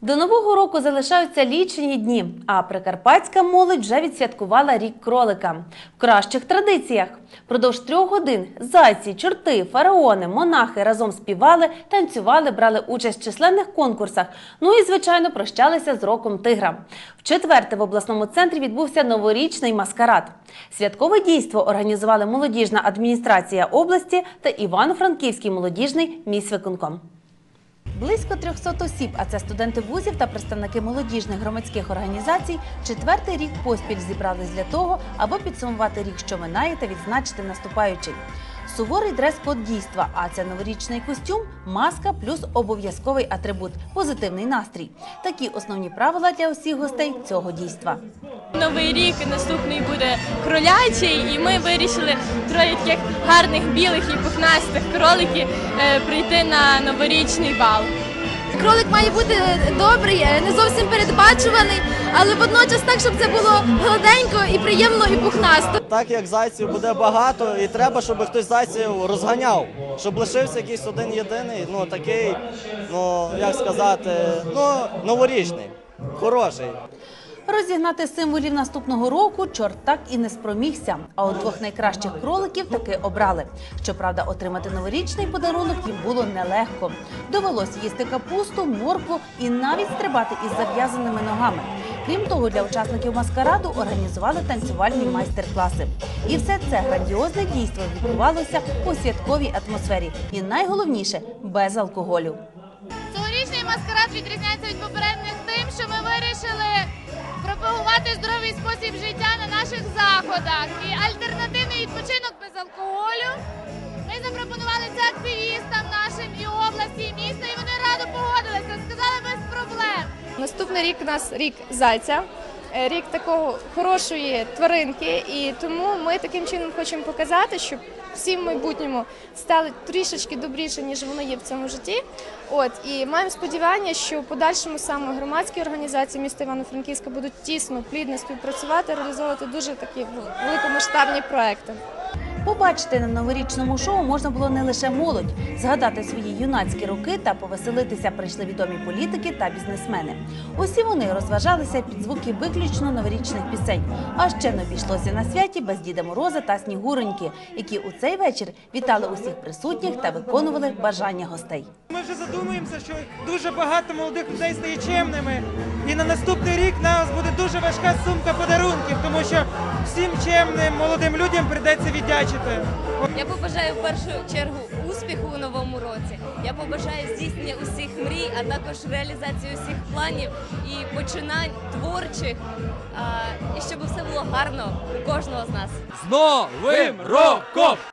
До нового року залишаються лічені дні, а прикарпатська молодь вже відсвяткувала рік кролика в кращих традиціях. Продовж трьох годин зайці, чорти, фараони, монахи разом співали, танцювали, брали участь в численних конкурсах. Ну і звичайно прощалися з роком тигра. В четверте в обласному центрі відбувся новорічний маскарад. Святкове дійство організували молодіжна адміністрація області та Івано-Франківський молодіжний міськвиконком. Близько 300 осіб, а це студенти вузів та представники молодіжних громадських організацій, четвертий рік поспіль зібрались для того, аби підсумувати рік, що минає, та відзначити наступаючий. Суворий дрес-код дійства, а це новорічний костюм, маска плюс обов'язковий атрибут позитивний настрій. Такі основні правила для усіх гостей цього дійства. Новий рік наступний буде кролячий, і ми вирішили троє таких гарних білих і пухнастих кроликів е, прийти на новорічний бал. Кролик має бути добрий, е, не зовсім передбачуваний, але водночас так, щоб це було гладенько і приємно і пухнасто. Так як зайців буде багато, і треба, щоб хтось зайців розганяв, щоб лишився якийсь один єдиний, ну такий, ну як сказати, ну новорічний, хороший. Розігнати символів наступного року чорт так і не спромігся. А от двох найкращих кроликів таки обрали. Щоправда, отримати новорічний подарунок їм було нелегко. Довелось їсти капусту, моркву і навіть стрибати із зав'язаними ногами. Крім того, для учасників маскараду організували танцювальні майстер-класи. І все це грандіозне дійство відбувалося у святковій атмосфері. І найголовніше без алкоголю. Цьогорічний маскарад відрізняється від попередніх здоровий спосіб життя на наших заходах і альтернативний відпочинок без алкоголю. Ми запропонували це активістам нашим і області, і міста, і вони радо погодилися, сказали без проблем. Наступний рік у нас рік зайця, рік такого хорошої тваринки, і тому ми таким чином хочемо показати, щоб всі в майбутньому стали трішечки добріше, ніж вони є в цьому житті. От і маємо сподівання, що в подальшому саме громадські організації міста Івано-Франківська будуть тісно, плідно співпрацювати, реалізовувати дуже такі великомасштабні проекти. Побачити на новорічному шоу можна було не лише молодь, згадати свої юнацькі роки та повеселитися прийшли відомі політики та бізнесмени. Усі вони розважалися під звуки виключно новорічних пісень. А ще не обійшлося на святі без Діда Мороза та Снігуреньки, які у цей вечір вітали усіх присутніх та виконували бажання гостей. Ми вже задумуємося, що дуже багато молодих людей стає чемними. І на наступний рік на нас буде дуже важка сумка подарунків, тому що всім чемним молодим людям прийдеться віддячити. Я побажаю в першу чергу успіху у новому році. Я побажаю здійснення усіх мрій, а також реалізацію усіх планів і починань творчих, і щоб все було гарно у кожного з нас. З Новим роком!